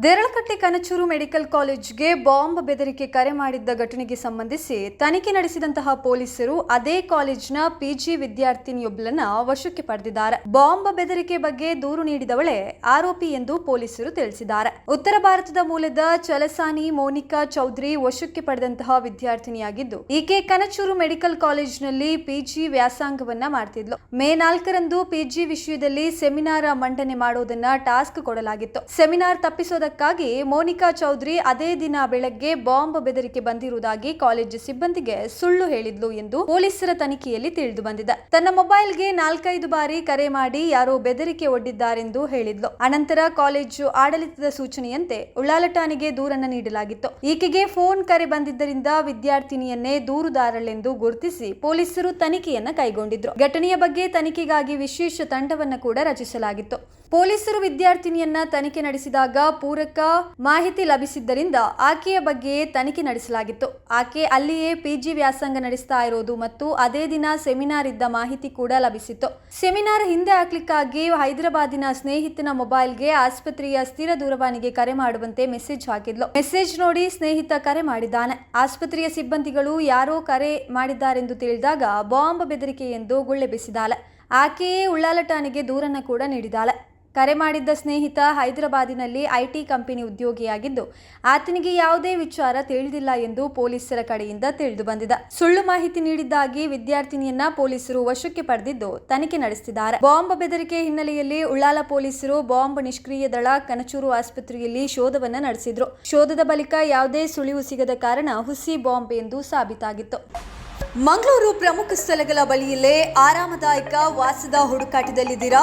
Deralakatte Kanachur medical ಕಾಲೇಜ್ಗೆ bomb ಬೆದರಿಕೆ ಕರೆ ಮಾಡಿದ್ದ ಘಟನೆಗೆ ಸಂಬಂಧಿಸಿ ತನಿಖೆ ನಡೆಸಿದಂತಹ ಪೊಲೀಸರು ಅದೇ ಕಾಲೇಜ್ನ ಪಿಜಿ ವಿದ್ಯಾರ್ಥಿನಿಯೊಬ್ಬಳನ್ನ ವಶಕ್ಕೆ ಪಡೆದಿದ್ದಾರೆ. ಬಾಂಬ್ ಬೆದರಿಕೆ ಬಗ್ಗೆ ದೂರು ನೀಡಿದವಳೆ ಆರೋಪಿ ಎಂದು ಪೊಲೀಸರು ತಿಳಿಸಿದ್ದಾರೆ. ಉತ್ತರ ಭಾರತದ ಮೂಲದ ಚಲಸಾನಿ ಮೋನಿಕಾ ಚೌಧರಿ ವಶಕ್ಕೆ ಪಡೆದಂತಹ ವಿದ್ಯಾರ್ಥಿನಿಯಾಗಿದ್ದು, ಈಕೆ ಕನಚೂರು ಮೆಡಿಕಲ್ ಕಾಲೇಜ್ನಲ್ಲಿ ಪಿಜಿ ವ್ಯಾಸಂಗವನ್ನ ಮಾಡ್ತಿದ್ಲು. ಮೇ ನಾಲ್ಕರಂದು ಪಿಜಿ ವಿಷಯದಲ್ಲಿ ಸೆಮಿನಾರ್ ಮಂಡನೆ ಮಾಡೋದನ್ನ ಟಾಸ್ಕ್ ಕೊಡಲಾಗಿತ್ತು. ಸೆಮಿನಾರ್ ತಪ್ಪಿಸೋದಕ್ಕಾಗಿ ಮೋನಿಕಾ ಚೌಧರಿ ಅದೇ ದಿನ ಬೆಳಗ್ಗೆ ಬಾಂಬ್ ಬೆದರಿಕೆ ಬಂದಿರುವುದಾಗಿ ಕಾಲೇಜು ಸಿಬ್ಬಂದಿಗೆ ಸುಳ್ಳು ಹೇಳಿದ್ಲು ಎಂದು ಪೊಲೀಸರ ತನಿಖೆಯಲ್ಲಿ ತಿಳಿದು ಬಂದಿದೆ. ತನ್ನ ಮೊಬೈಲ್ಗೆ ನಾಲ್ಕೈದು ಬಾರಿ ಕರೆ ಮಾಡಿ ಯಾರೋ ಬೆದರಿಕೆ ಒಡ್ಡಿದ್ದಾರೆಂದು ಹೇಳಿದ್ಲು. ಅನಂತರ ಕಾಲೇಜು ಆಡಳಿತದ ಸೂಚನೆಯಂತೆ ಉಳ್ಳಾಲ ಠಾಣೆಗೆ ದೂರನ್ನ ನೀಡಲಾಗಿತ್ತು. ಈಕೆಗೆ ಫೋನ್ ಕರೆ ಬಂದಿದ್ದರಿಂದ ವಿದ್ಯಾರ್ಥಿನಿಯನ್ನೇ ದೂರುದಾರಳೆಂದು ಗುರುತಿಸಿ ಪೊಲೀಸರು ತನಿಖೆಯನ್ನು ಕೈಗೊಂಡಿದ್ರು. ಘಟನೆಯ ಬಗ್ಗೆ ತನಿಖೆಗಾಗಿ ವಿಶೇಷ ತಂಡವನ್ನು ಕೂಡ ರಚಿಸಲಾಗಿತ್ತು. ಪೊಲೀಸರು ವಿದ್ಯಾರ್ಥಿನಿಯನ್ನ ತನಿಖೆ ನಡೆಸಿದಾಗ ಪೂರಕ ಮಾಹಿತಿ ಲಭಿಸಿದ್ದರಿಂದ ಆಕೆಯ ಬಗ್ಗೆ ತನಿಖೆ ನಡೆಸಲಾಗಿತ್ತು. ಆಕೆ ಅಲ್ಲಿಯೇ ಪಿಜಿ ವ್ಯಾಸಂಗ ನಡೆಸ್ತಾ ಇರೋದು ಮತ್ತು ಅದೇ ದಿನ ಸೆಮಿನಾರ್ ಇದ್ದ ಮಾಹಿತಿ ಕೂಡ ಲಭಿಸಿತ್ತು. ಸೆಮಿನಾರ್ ಹಿಂದೆ ಹಾಕ್ಲಿಕ್ಕಾಗಿ ಹೈದರಾಬಾದಿನ ಸ್ನೇಹಿತನ ಮೊಬೈಲ್ಗೆ ಆಸ್ಪತ್ರೆಯ ಸ್ಥಿರ ದೂರವಾಣಿಗೆ ಕರೆ ಮಾಡುವಂತೆ ಮೆಸೇಜ್ ಹಾಕಿದ್ಲು. ಮೆಸೇಜ್ ನೋಡಿ ಸ್ನೇಹಿತ ಕರೆ ಮಾಡಿದ್ದಾನೆ. ಆಸ್ಪತ್ರೆಯ ಸಿಬ್ಬಂದಿಗಳು ಯಾರೋ ಕರೆ ಮಾಡಿದ್ದಾರೆಂದು ತಿಳಿದಾಗ ಬಾಂಬ್ ಬೆದರಿಕೆ ಎಂದು ಗುಳ್ಳೆಬ್ಬಿಸಿದಾಳೆ ಆಕೆಯೇ ಉಳ್ಳಾಲ ಠಾಣೆಗೆ ದೂರನ್ನ ಕೂಡ ನೀಡಿದಾಳೆ ಕರೆ ಮಾಡಿದ್ದ ಸ್ನೇಹಿತ ಹೈದರಾಬಾದಿನಲ್ಲಿ ಐಟಿ ಕಂಪನಿ ಉದ್ಯೋಗಿಯಾಗಿದ್ದು, ಆತನಿಗೆ ಯಾವುದೇ ವಿಚಾರ ತಿಳಿದಿಲ್ಲ ಎಂದು ಪೊಲೀಸರ ಕಡೆಯಿಂದ ತಿಳಿದು ಬಂದಿದೆ. ಸುಳ್ಳು ಮಾಹಿತಿ ನೀಡಿದ್ದಾಗಿ ವಿದ್ಯಾರ್ಥಿನಿಯನ್ನ ಪೊಲೀಸರು ವಶಕ್ಕೆ ಪಡೆದಿದ್ದು, ತನಿಖೆ ನಡೆಸುತ್ತಿದ್ದಾರೆ. ಬಾಂಬ್ ಬೆದರಿಕೆ ಹಿನ್ನೆಲೆಯಲ್ಲಿ ಉಳ್ಳಾಲ ಪೊಲೀಸರು ಬಾಂಬ್ ನಿಷ್ಕ್ರಿಯ ದಳ ಕನಚೂರು ಆಸ್ಪತ್ರೆಯಲ್ಲಿ ಶೋಧವನ್ನ ನಡೆಸಿದ್ರು. ಶೋಧದ ಬಳಿಕ ಯಾವುದೇ ಸುಳಿವು ಸಿಗದ ಕಾರಣ ಹುಸಿ ಬಾಂಬ್ ಎಂದು ಸಾಬೀತಾಗಿತ್ತು. ಮಂಗಳೂರು ಪ್ರಮುಖ ಸ್ಥಳಗಳ ಬಳಿಯಲ್ಲೇ ಆರಾಮದಾಯಕ ವಾಸದ ಹುಡುಕಾಟದಲ್ಲಿದ್ದೀರಾ?